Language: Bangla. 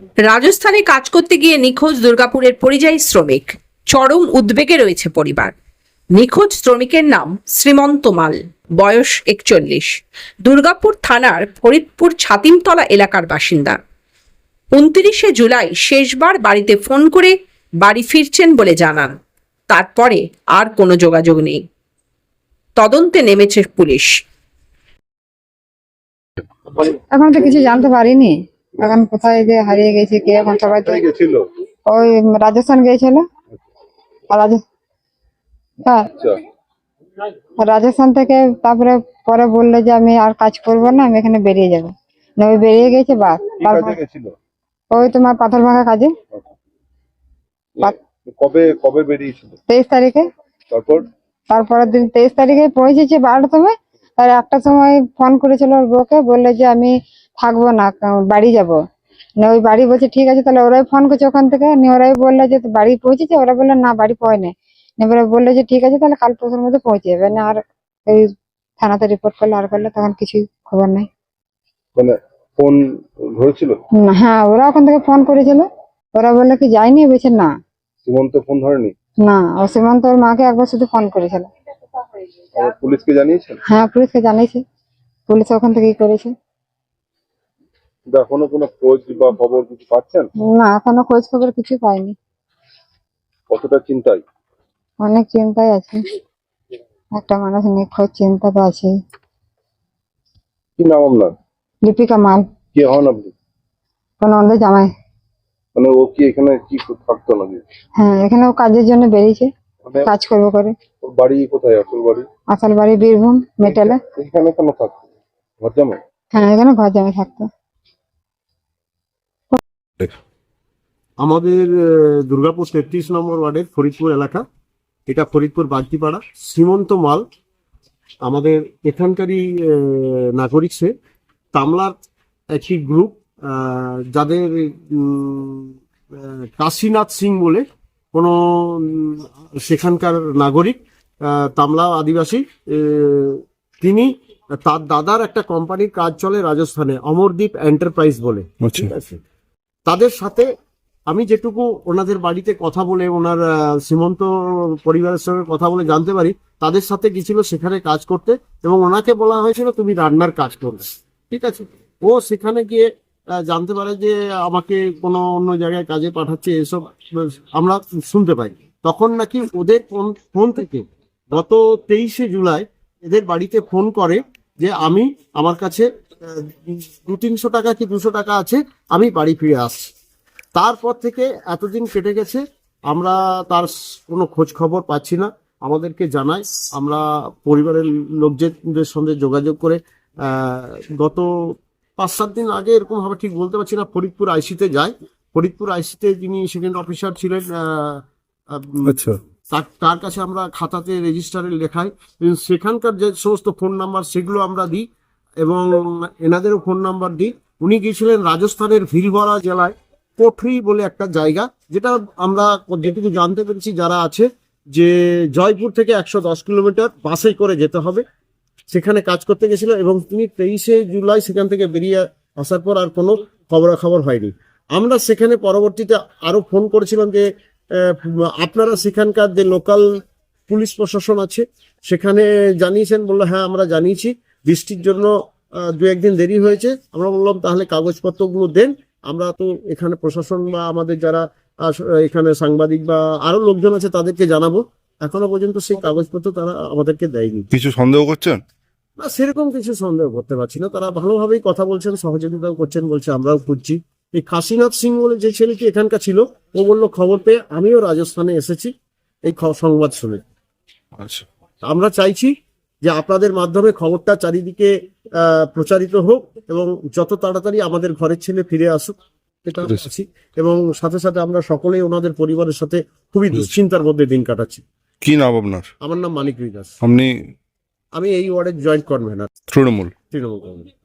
রাজস্থানে কাজ করতে গিয়ে নিখোঁজ দুর্গাপুরের পরিযায়ী শ্রমিক। চরম উদ্বেগে রয়েছে পরিবার। নিখোঁজ শ্রমিকের নাম শ্রীমন্ত মাল, বয়স একচল্লিশ। দুর্গাপুর থানার ফরিদপুর ছাতিমতলা এলাকার বাসিন্দা। উনত্রিশে জুলাই শেষবার বাড়িতে ফোন করে বাড়ি ফিরছেন বলে জানান। তারপরে আর কোনো যোগাযোগ নেই। তদন্তে নেমেছে পুলিশ। এখন তো কিছু জানতে পারিনি। এখন কোথায় যে হারিয়ে গেছে কে এখন সবাই তো গেছিল? ওই রাজস্থান গিয়েছিল। হ্যাঁ। আচ্ছা। রাজস্থান থেকে তারপরে পরে বলল যে আমি আর কাজ করব না আমি এখানে বেরিয়ে যাব। না ওই বেরিয়ে গেছে বাস গেছিল? ওই তোমার পাথর ভাঙা কাজে। কবে কবে বেরিয়েছিল? তেইশ তারিখে। তারপর? তারপরের দিন তেইশ তারিখে পৌঁছেছি বারোটার সময় আর একটা সময় ফোন করেছিল ওর বউকে বলল যে আমি থাকব না বাড়ি যাব। না ওই বাড়ি বলছে ঠিক আছে তাহলে ওরাই ফোন করছে ওখান থেকে। নিয়ে ওরাই বলল যে বাড়ি পৌঁছেছে? ওরা বলল না বাড়ি পয় না এবারে বলল যে ঠিক আছে তাহলে কাল পরশুর মধ্যে পৌঁছে যাবে। না আর ওই থানাতে রিপোর্ট করলে আর করলে তখন কিছুই খবর নাই। মানে ফোন ধরেছিল? হ্যাঁ ওরা ওখান থেকে ফোন করেছিল। ওরা বলল কি যায়নি? বলছে না। সীমন্ত ফোন ধরেনি? না ও সীমান্ত ওর মাকে একবার শুধু ফোন করেছিল। পুলিশকে জানিয়েছেন? হ্যাঁ পুলিশকে জানিয়েছে। পুলিশ ওখান থেকেই করেছে? এখনও কোনো খোঁজ বা খবর কিছু পাচ্ছেন? না এখনও খোঁজ খবর কিছু পাইনি। কতটা চিন্তায়? অনেক চিন্তায় আছে। একটা মানুষ নিখোঁজ চিন্তা তো আছে। কি নাম আপনার? লিপিকা মাল কে হন আপনি? কোন অন্ধ জামাই। মানে ও কি এখানে কি থাকতো নাকি? হ্যাঁ এখানে ও কাজের জন্য বেরিয়েছে। মানে কাজ করব করে। ওর বাড়ি কোথায়? আসল বাড়ি? আসল বাড়ি বীরভূম মেটালে। এখানে কেন থাকতো? ঘর জামাই? হ্যাঁ এখানে ঘর জামাই থাকতো। আমাদের দুর্গাপুর তেত্রিশ নম্বর ওয়ার্ডের ফরিদপুর এলাকা। এটা ফরিদপুর বাগদিপাড়া। সীমন্ত মাল আমাদের এখানকারই নাগরিক সে। তামলার একটি গ্রুপ যাদের কাশীনাথ সিং বলে কোনো সেখানকার নাগরিক তামলা আদিবাসী তিনি তার দাদার একটা কোম্পানির কাজ চলে রাজস্থানে অমরদ্বীপ এন্টারপ্রাইজ বলে। ঠিক আছে? তাদের সাথে আমি যেটুকু ওনাদের বাড়িতে কথা বলে ওনার আহ, সীমন্ত পরিবারের সঙ্গে কথা বলে জানতে পারি তাদের সাথে গেছিল সেখানে কাজ করতে এবং ওনাকে বলা হয়েছিল তুমি রান্নার কাজ করবে। ঠিক আছে? ও সেখানে গিয়ে জানতে পারে যে আমাকে কোনো অন্য জায়গায় কাজে পাঠাচ্ছে এসব আমরা শুনতে পাই। তখন নাকি ওদের ফোন- ফোন থেকে গত তেইশে জুলাই এদের বাড়িতে ফোন করে যে আমি আমার কাছে দু তিনশো টাকা কি দুশো টাকা আছে আমি বাড়ি ফিরে আসছি। তারপর থেকে এতদিন কেটে গেছে আমরা তার কোনো খোঁজ খবর পাচ্ছি না। আমাদেরকে জানায় আমরা পরিবারের লোকজনদের সঙ্গে যোগাযোগ করে গত পাঁচ সাত দিন আগে এরকম ভাবে ঠিক বলতে পারছি না ফরিদপুর আইসিতে যায়। ফরিদপুর আইসিতে যিনি সেকেন্ড অফিসার ছিলেন আচ্ছা। তার তার কাছে আমরা খাতাতে রেজিস্টারে লেখাই সেখানকার যে সমস্ত ফোন নাম্বার সেগুলো আমরা দিই। এবং এনাদেরও ফোন নাম্বার দিই উনি গিয়েছিলেন রাজস্থানের ভিলওয়ারা জেলায়, কোঠরি বলে একটা জায়গা, যেটা আমরা যেটুকু জানতে পেরেছি যারা আছে, যে জয়পুর থেকে একশো দশ কিলোমিটার বাসে করে যেতে হবে। সেখানে কাজ করতে গেছিল এবং তিনি তেইশে জুলাই সেখান থেকে বেরিয়ে আসার পর আর কোনো খবরাখবর হয়নি। আমরা সেখানে পরবর্তীতে আরও ফোন করেছিলাম যে আপনারা সেখানকার যে লোকাল পুলিশ প্রশাসন আছে, সেখানে জানিয়েছেন, বলল হ্যাঁ আমরা জানিয়েছি। বৃষ্টির জন্য দু একদিন দেরি হয়েছে। আমরা বললাম তাহলে কাগজপত্রগুলো দেন। আমরা তো এখানে প্রশাসন বা আমাদের যারা এখানে সাংবাদিক বা আরও লোকজন আছে তাদেরকে জানাব। এখনও পর্যন্ত সেই কাগজপত্র তারা আমাদেরকে দেয়নি। কিছু সন্দেহ করছেন? না সেরকম কিছু সন্দেহ করতে পারছি না। তারা ভালোভাবেই কথা বলছেন সহযোগিতাও করছেন বলছে আমরাও খুঁজছি। এই কাশীনাথ সিং বলে যে ছেলেটি এখানকার ছিল ও বলল খবর পেয়ে আমিও রাজস্থানে এসেছি। এই সংবাদ শুনে। আচ্ছা। আমরা চাইছি যে আপনাদের মাধ্যমে খবরটা চারিদিকে প্রচারিত হোক এবং যত তাড়াতাড়ি আমাদের ঘরের ছেলে ফিরে আসুক এটা আছি। এবং সাথে সাথে আমরা সকলেই ওনাদের পরিবারের সাথে খুবই দুশ্চিন্তার মধ্যে দিন কাটাচ্ছি। কি নাম আপনার? আমার নাম মানিক বিদাস আপনি আমি এই ওয়ার্ডের জয়েন্ট কনভেনার। তৃণমূল। তৃণমূল কংগ্রেস।